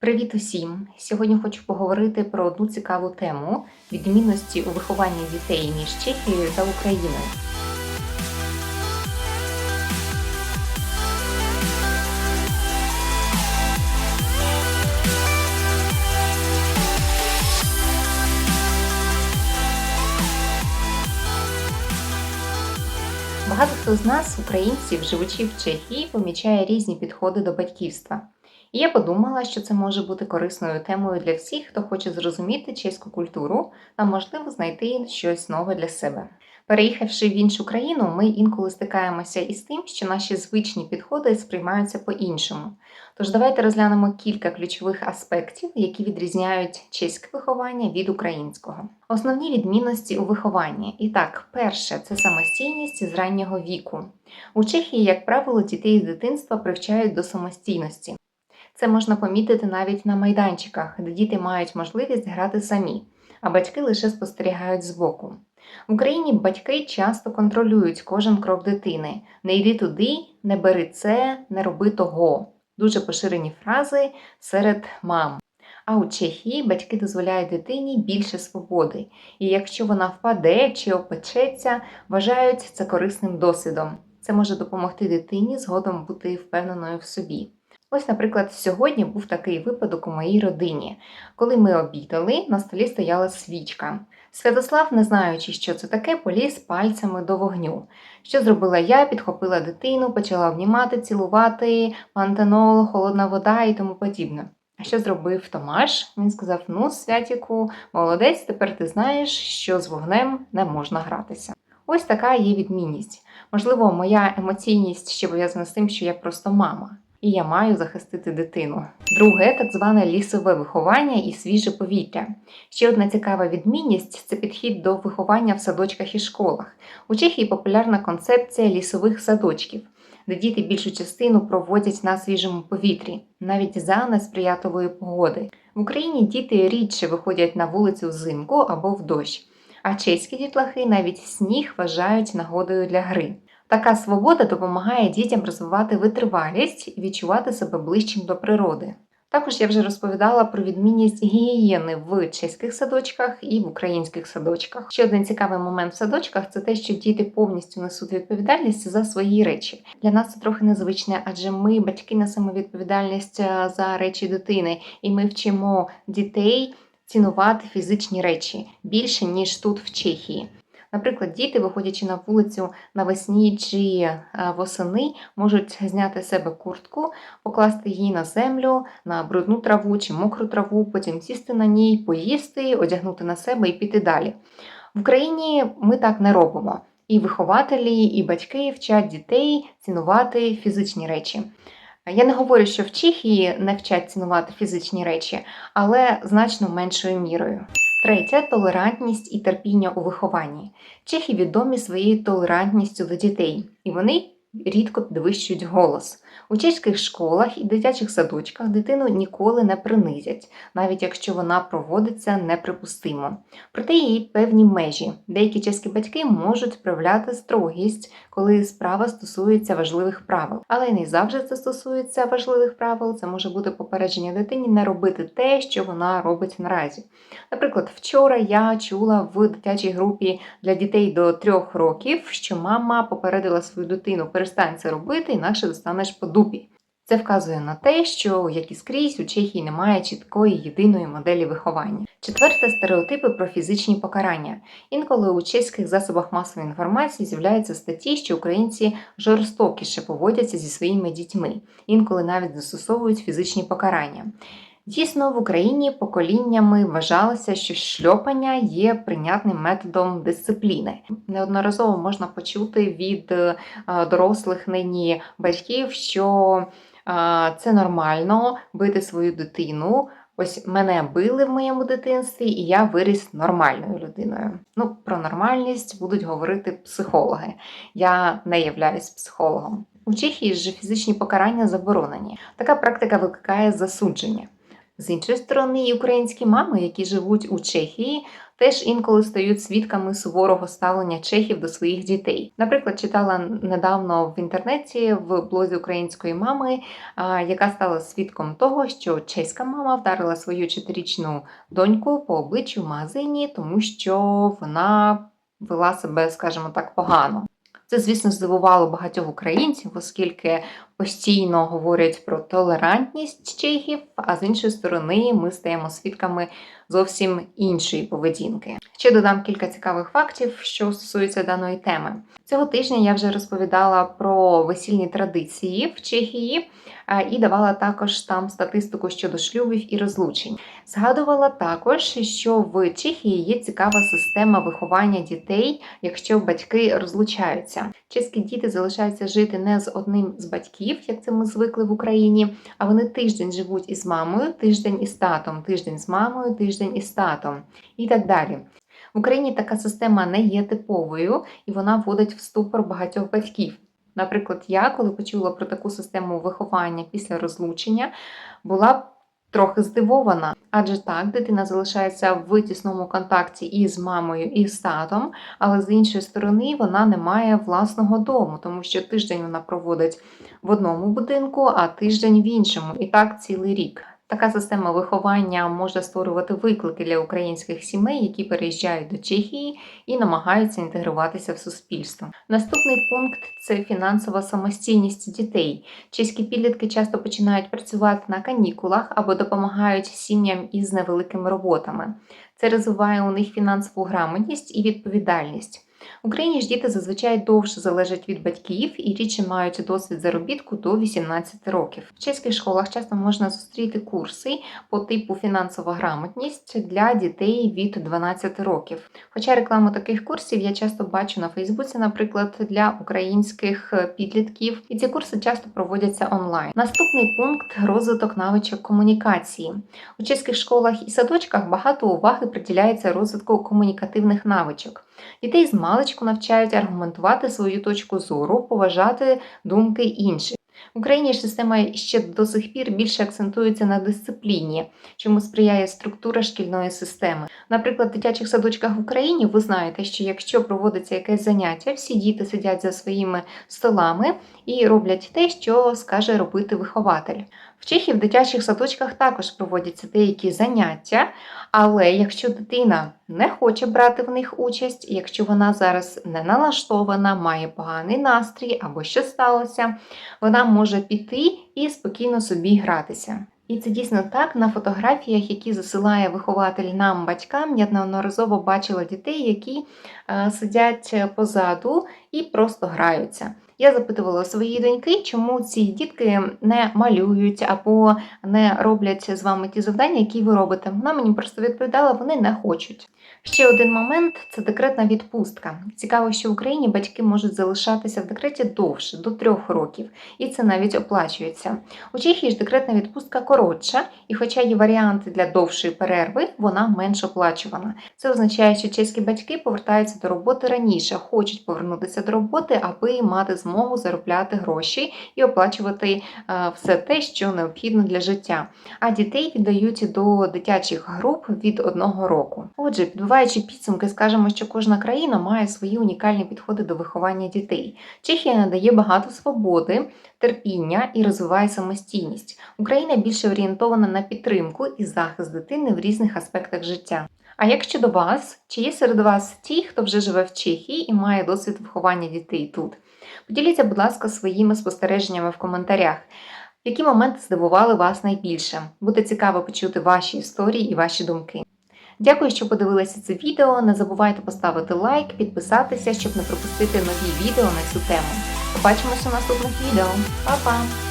Привіт усім! Сьогодні хочу поговорити про одну цікаву тему відмінності у вихованні дітей між Чехією та Україною. Багато хто з нас, українців, живучи в Чехії, помічає різні підходи до батьківства. І я подумала, що це може бути корисною темою для всіх, хто хоче зрозуміти чеську культуру та, можливо, знайти щось нове для себе. Переїхавши в іншу країну, ми інколи стикаємося із тим, що наші звичні підходи сприймаються по-іншому. Тож давайте розглянемо кілька ключових аспектів, які відрізняють чеське виховання від українського. Основні відмінності у вихованні. І так, перше це самостійність з раннього віку. У Чехії, як правило, дітей з дитинства привчають до самостійності. Це можна помітити навіть на майданчиках, де діти мають можливість грати самі, а батьки лише спостерігають збоку. В Україні батьки часто контролюють кожен крок дитини: не йди туди, не бери це, не роби того. Дуже поширені фрази серед мам. А у Чехії батьки дозволяють дитині більше свободи, і якщо вона впаде чи опечеться, вважають це корисним досвідом. Це може допомогти дитині згодом бути впевненою в собі. Ось, наприклад, сьогодні був такий випадок у моїй родині. Коли ми обідали, на столі стояла свічка. Святослав, не знаючи, що це таке, поліз пальцями до вогню. Що зробила я? Підхопила дитину, почала обнімати, цілувати, пантенол, холодна вода і тому подібне. А що зробив Томаш? Він сказав: Ну, святіку, молодець, тепер ти знаєш, що з вогнем не можна гратися. Ось така є відмінність. Можливо, моя емоційність ще пов'язана з тим, що я просто мама і я маю захистити дитину. Друге, так зване лісове виховання і свіже повітря. Ще одна цікава відмінність це підхід до виховання в садочках і школах. У Чехії популярна концепція лісових садочків. Де діти більшу частину проводять на свіжому повітрі, навіть за несприятливої погоди. В Україні діти рідше виходять на вулицю взимку або в дощ, а чеські дітлахи навіть сніг вважають нагодою для гри. Така свобода допомагає дітям розвивати витривалість і відчувати себе ближчим до природи. Також я вже розповідала про відмінність гігієни в чеських садочках і в українських садочках. Ще один цікавий момент в садочках це те, що діти повністю несуть відповідальність за свої речі. Для нас це трохи незвичне, адже ми, батьки, несемо відповідальність е, за речі дитини, і ми вчимо дітей цінувати фізичні речі більше ніж тут в Чехії. Наприклад, діти, виходячи на вулицю навесні чи е, восени, можуть зняти з себе куртку, покласти її на землю, на брудну траву чи мокру траву, потім сісти на ній, поїсти, одягнути на себе і піти далі. В Україні ми так не робимо. І вихователі, і батьки вчать дітей цінувати фізичні речі. Я не говорю, що в Чехії не вчать цінувати фізичні речі, але значно меншою мірою. Третє толерантність і терпіння у вихованні. Чехи відомі своєю толерантністю до дітей, і вони рідко підвищують голос. У чеських школах і дитячих садочках дитину ніколи не принизять, навіть якщо вона проводиться неприпустимо. Проте є певні межі. Деякі чеські батьки можуть проявляти строгість, коли справа стосується важливих правил. Але не завжди це стосується важливих правил. Це може бути попередження дитині не робити те, що вона робить наразі. Наприклад, вчора я чула в дитячій групі для дітей до трьох років, що мама попередила свою дитину перестань це робити, інакше достанеш по дупі. Це вказує на те, що як і скрізь у Чехії немає чіткої єдиної моделі виховання. Четверте стереотипи про фізичні покарання. Інколи у чеських засобах масової інформації з'являються статті, що українці жорстокіше поводяться зі своїми дітьми, інколи навіть застосовують фізичні покарання. Дійсно, в Україні поколіннями вважалося, що шльопання є прийнятним методом дисципліни. Неодноразово можна почути від е, дорослих нині батьків, що це нормально бити свою дитину. Ось мене били в моєму дитинстві, і я виріс нормальною людиною. Ну, про нормальність будуть говорити психологи. Я не являюсь психологом. У Чехії ж фізичні покарання заборонені. Така практика викликає засудження. З іншої сторони, і українські мами, які живуть у Чехії, теж інколи стають свідками суворого ставлення чехів до своїх дітей. Наприклад, читала недавно в інтернеті в блозі української мами, яка стала свідком того, що чеська мама вдарила свою чотирічну доньку по обличчю в магазині, тому що вона вела себе, скажімо так, погано. Це, звісно, здивувало багатьох українців, оскільки постійно говорять про толерантність чехів, а з іншої сторони, ми стаємо свідками зовсім іншої поведінки. Ще додам кілька цікавих фактів, що стосується даної теми. Цього тижня я вже розповідала про весільні традиції в Чехії і давала також там статистику щодо шлюбів і розлучень. Згадувала також, що в Чехії є цікава система виховання дітей, якщо батьки розлучаються. Чеські діти залишаються жити не з одним з батьків, як це ми звикли в Україні, а вони тиждень живуть із мамою, тиждень із татом, тиждень з мамою, тиждень із татом і так далі. В Україні така система не є типовою і вона вводить в ступор багатьох батьків. Наприклад, я, коли почула про таку систему виховання після розлучення, була трохи здивована, адже так дитина залишається в тісному контакті і з мамою, і з татом, але з іншої сторони вона не має власного дому, тому що тиждень вона проводить в одному будинку, а тиждень в іншому, і так цілий рік. Така система виховання може створювати виклики для українських сімей, які переїжджають до Чехії і намагаються інтегруватися в суспільство. Наступний пункт це фінансова самостійність дітей. Чеські підлітки часто починають працювати на канікулах або допомагають сім'ям із невеликими роботами. Це розвиває у них фінансову грамотність і відповідальність. Україні ж діти зазвичай довше залежать від батьків і рідше мають досвід заробітку до 18 років. В чеських школах часто можна зустріти курси по типу фінансова грамотність для дітей від 12 років. Хоча рекламу таких курсів я часто бачу на Фейсбуці, наприклад, для українських підлітків, і ці курси часто проводяться онлайн. Наступний пункт розвиток навичок комунікації. У чеських школах і садочках багато уваги приділяється розвитку комунікативних навичок. Дітей з маличку навчають аргументувати свою точку зору, поважати думки інших. В Україні ж система ще до сих пір більше акцентується на дисципліні, чому сприяє структура шкільної системи. Наприклад, в дитячих садочках в Україні ви знаєте, що якщо проводиться якесь заняття, всі діти сидять за своїми столами і роблять те, що скаже робити вихователь. В Чехії в дитячих садочках також проводяться деякі заняття, але якщо дитина не хоче брати в них участь, якщо вона зараз не налаштована, має поганий настрій або що сталося, вона може піти і спокійно собі гратися. І це дійсно так на фотографіях, які засилає вихователь нам, батькам. Я неодноразово бачила дітей, які е, сидять позаду і просто граються. Я запитувала своєї доньки, чому ці дітки не малюють або не роблять з вами ті завдання, які ви робите. Вона мені просто відповідала, вони не хочуть. Ще один момент це декретна відпустка. Цікаво, що в Україні батьки можуть залишатися в декреті довше, до трьох років, і це навіть оплачується. У Чехії ж декретна відпустка коротша, і, хоча є варіанти для довшої перерви, вона менш оплачувана. Це означає, що чеські батьки повертаються до роботи раніше, хочуть повернутися до роботи, аби мати змогу заробляти гроші і оплачувати е, все те, що необхідно для життя. А дітей віддають до дитячих груп від одного року. Отже, підбиваючи підсумки, скажемо, що кожна країна має свої унікальні підходи до виховання дітей. Чехія надає багато свободи, терпіння і розвиває самостійність. Україна більше орієнтована на підтримку і захист дитини в різних аспектах життя. А як щодо вас, чи є серед вас ті, хто вже живе в Чехії і має досвід виховання дітей тут? Поділіться, будь ласка, своїми спостереженнями в коментарях. Які моменти здивували вас найбільше? Буде цікаво почути ваші історії і ваші думки. Дякую, що подивилися це відео. Не забувайте поставити лайк, підписатися, щоб не пропустити нові відео на цю тему. Побачимося в наступних відео. Па-па!